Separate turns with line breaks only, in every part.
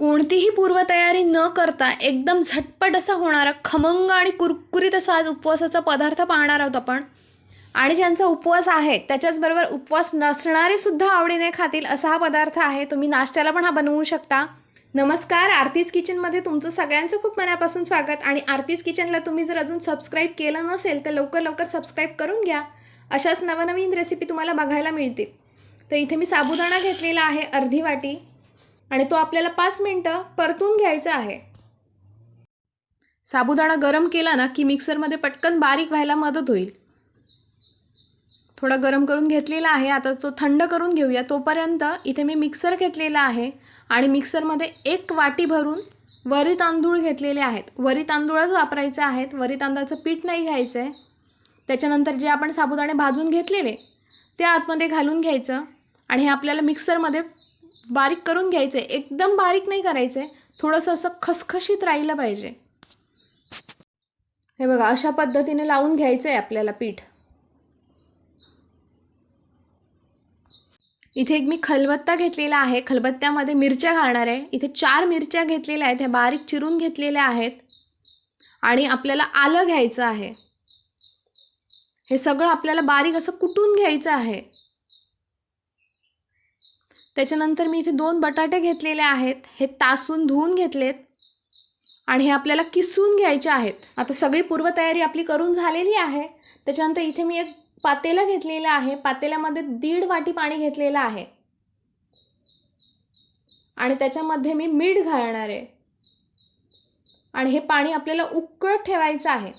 कोणतीही पूर्वतयारी न करता एकदम झटपट असा होणारा खमंग आणि कुरकुरीत असा आज उपवासाचा पदार्थ पाहणार आहोत आपण. आणि ज्यांचा उपवास आहे त्याच्याचबरोबर उपवास नसणारेसुद्धा आवडीने खातील असा हा पदार्थ आहे तुम्ही नाश्त्याला पण हा बनवू शकता. नमस्कार आरतीज किचनमध्ये तुमचं सगळ्यांचं खूप मनापासून स्वागत. आणि आरतीज किचनला तुम्ही जर अजून सबस्क्राईब केलं नसेल तर लवकर लवकर सबस्क्राईब करून घ्या. अशाच नवनवीन रेसिपी तुम्हाला बघायला मिळतील. तर इथे मी साबुदाणा घेतलेला आहे अर्धी वाटी. आणि तो आपल्याला पाच मिनटं परतून घ्यायचा आहे. साबुदाणा गरम केला ना की मिक्सरमध्ये पटकन बारीक व्हायला मदत होईल. थोडा गरम करून घेतलेला आहे. आता तो थंड करून घेऊया. तोपर्यंत इथे मी मिक्सर घेतलेला आहे आणि मिक्सरमध्ये एक वाटी भरून वरी तांदूळ घेतलेले आहेत. वरी तांदूळच वापरायचे आहेत. वरी तांदळाचं पीठ नाही घ्यायचं आहे त्याच्यानंतर जे आपण साबुदाणे भाजून घेतलेले ते आतमध्ये घालून घ्यायचं आणि हे आपल्याला मिक्सरमध्ये बारीक करून घ्यायचं आहे एकदम बारीक नाही करायचं आहे थोडंसं असं खसखशीत राहिलं पाहिजे. हे बघा अशा पद्धतीने लावून घ्यायचं आहे आपल्याला पीठ. इथे एक मी खलबत्ता घेतलेला आहे खलबत्त्यामध्ये मिरच्या घालणार आहे. इथे चार मिरच्या घेतलेल्या आहेत ह्या बारीक चिरून घेतलेल्या आहेत. आणि आपल्याला आलं घ्यायचं आहे. हे सगळं आपल्याला बारीक असं कुटून घ्यायचं आहे. त्याच्यानंतर मी इथे दोन बटाटे घेतलेले आहेत. हे तासून धुवून घेतलेत. आणि हे आपल्याला किसून घ्यायचे आहेत. आता सगळी पूर्वतयारी आपली करून झालेली आहे. त्याच्यानंतर इथे मी एक पातेलं घेतलेलं आहे. पातेल्यामध्ये दीड वाटी पाणी घेतलेलं आहे. आणि त्याच्यामध्ये मी मीठ घालणार आहे. आणि हे पाणी आपल्याला उकळत ठेवायचं आहे.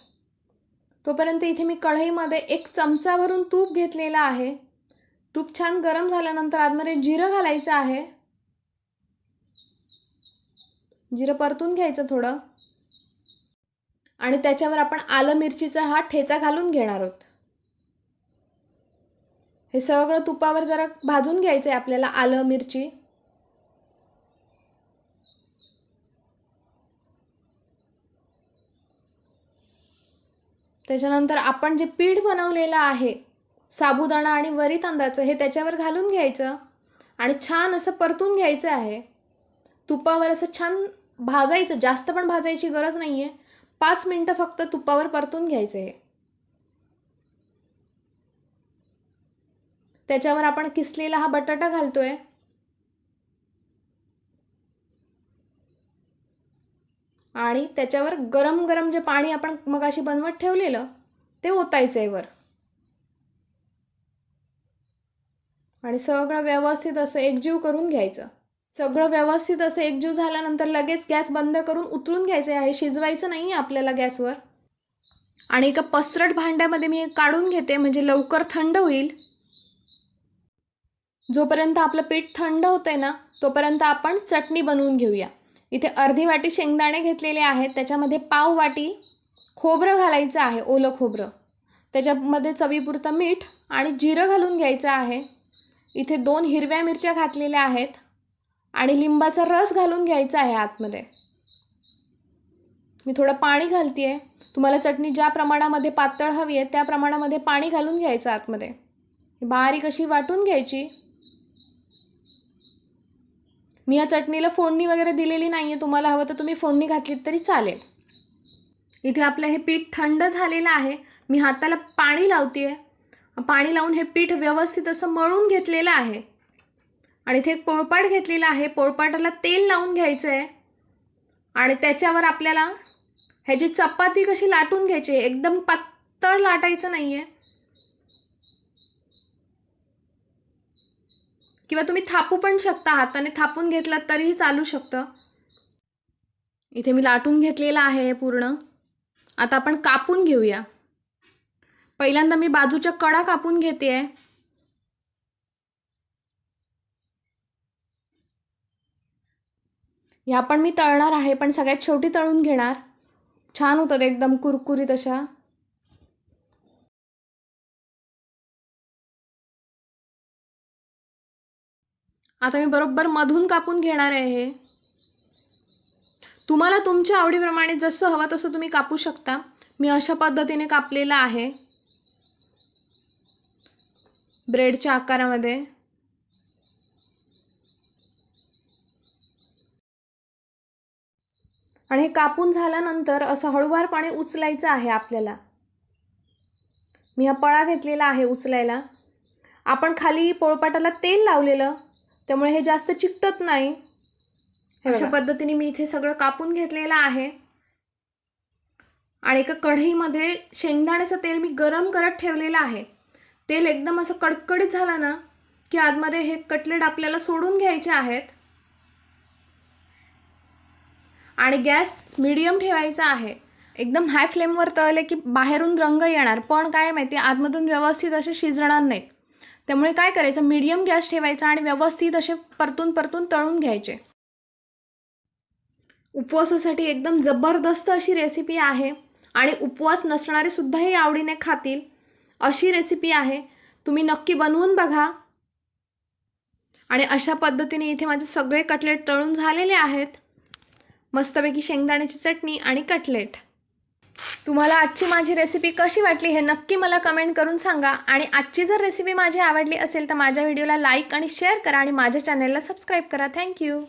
तोपर्यंत इथे मी कढईमध्ये एक चमचा भरून तूप घेतलेलं आहे. तूप छान गरम झाल्यानंतर आतमध्ये जिरं घालायचं आहे. जिरं परतून घ्यायचं थोडं. आणि त्याच्यावर आपण आलं मिरचीचा हा ठेचा घालून घेणार आहोत. हे सगळं तुपावर जरा भाजून घ्यायचं आहे आपल्याला आलं मिरची. त्याच्यानंतर आपण जे पीठ बनवलेलं आहे साबुदाणा आणि वरी तांदळाचं हे त्याच्यावर घालून घ्यायचं आणि छान असं परतून घ्यायचं आहे. तुपावर असं छान भाजायचं जास्त पण भाजायची गरज नाही आहे पाच मिनटं फक्त तुपावर परतून घ्यायचं आहे. त्याच्यावर आपण किसलेला हा बटाटा घालतोय. आणि त्याच्यावर गरम गरम जे पाणी आपण मगाशी बनवत ठेवलेलं ते ओतायचं आहे वर. आणि सगळं व्यवस्थित असं एकजीव करून घ्यायचं. सगळं व्यवस्थित असं एकजीव झाल्यानंतर लगेच गॅस बंद करून उतरून घ्यायचं. आहे शिजवायचं नाही आहे आपल्याला गॅसवर. आणि एका पसरट भांड्यामध्ये मी काढून घेते म्हणजे लवकर थंड होईल. जोपर्यंत आपलं पीठ थंड होतंय ना तोपर्यंत आपण चटणी बनवून घेऊया. इथे अर्धी वाटी शेंगदाणे घेतलेले आहेत. त्याच्यामध्ये पाव वाटी खोबरं घालायचं आहे ओलं खोबरं. त्याच्यामध्ये चवीपुरतं मीठ आणि जिरं घालून घ्यायचं आहे. इथे दोन हिरव्या मिरच्या घातलेल्या आहेत आणि लिंबाचा रस घालून घ्यायचा आहे आतमध्ये. मी थोडं पाणी घालते आहे तुम्हाला चटणी ज्या प्रमाणामध्ये पातळ हवी आहे त्या प्रमाणामध्ये पाणी घालून घ्यायचं आतमध्ये. बारीक अशी वाटून घ्यायची. मी या चटणीला फोडणी वगैरे दिलेली नाही आहे तुम्हाला हवं तर तुम्ही फोडणी घातलीत तरी चालेल. इथे आपलं हे पीठ थंड झालेलं आहे. मी हाताला पाणी लावते आहे पाणी लावून हे पीठ व्यवस्थित असं मळून घेतलेलं आहे. आणि इथे एक पोळपाट घेतलेला आहे. पोळपाटाला तेल लावून घ्यायचं आहे आणि त्याच्यावर आपल्याला ह्याची चपाती कशी लाटून घ्यायची आहे? एकदम पातळ लाटायचं नाही आहे किंवा तुम्ही थापू पण शकता. हाताने थापून घेतलात तरीही चालू शकतं. इथे मी लाटून घेतलेलं आहे पूर्ण. आता आपण कापून घेऊया. पहिल्यांदा मी बाजूच्या कडा कापून घेते आहे ह्या पण मी तळणार आहे पण सगळ्यात शेवटी तळून घेणार. छान होतात एकदम कुरकुरीत अशा. आता मी बरोबर मधून कापून घेणार आहे हे. तुम्हाला तुमच्या आवडीप्रमाणे जसं हवं तसं तुम्ही कापू शकता. मी अशा पद्धतीने कापलेलं आहे. ब्रेडच्या आकारामध्ये? आणि हे कापून झाल्यानंतर असं हळूवारपणे उचलायचं आहे आपल्याला. मी हा पळा घेतलेला आहे उचलायला. आपण खाली पोळपाटाला तेल लावलेलं त्यामुळे हे जास्त चिकटत नाही. अशा पद्धतीने मी इथे सगळं कापून घेतलेलं आहे. आणि एका कढईमध्ये शेंगदाण्याचं तेल मी गरम करत ठेवलेलं आहे. तेल एकदम असं कडकडीत झालं ना की आतमध्ये हे कटलेट आपल्याला सोडून घ्यायचे आहेत. आणि गॅस मिडियम ठेवायचा आहे. एकदम हाय फ्लेमवर तळले की बाहेरून रंग येणार पण काय माहिती आतमधून व्यवस्थित असे शिजणार नाहीत. त्यामुळे काय करायचं मीडियम गॅस ठेवायचा आणि व्यवस्थित असे परतून परतून तळून घ्यायचे. उपवासासाठी एकदम जबरदस्त अशी रेसिपी आहे. आणि उपवास नसणारे सुद्धाही आवडीने खातील. अशी रेसिपी आहे. तुम्ही नक्की बनवून बघा. आणि अशा पद्धतीने इथे माझे सगळे कटलेट तळून झालेले आहेत. मस्तपैकी शेंगदाण्याची चटणी आणि कटलेट तुम्हाला आजची माझी रेसिपी कशी वाटली हे नक्की मला कमेंट करून सांगा. आणि आजची जर रेसिपी माझी आवडली असेल तर माझ्या व्हिडिओला लाईक आणि शेअर करा. आणि माझ्या चॅनलला सबस्क्राईब करा. थँक्यू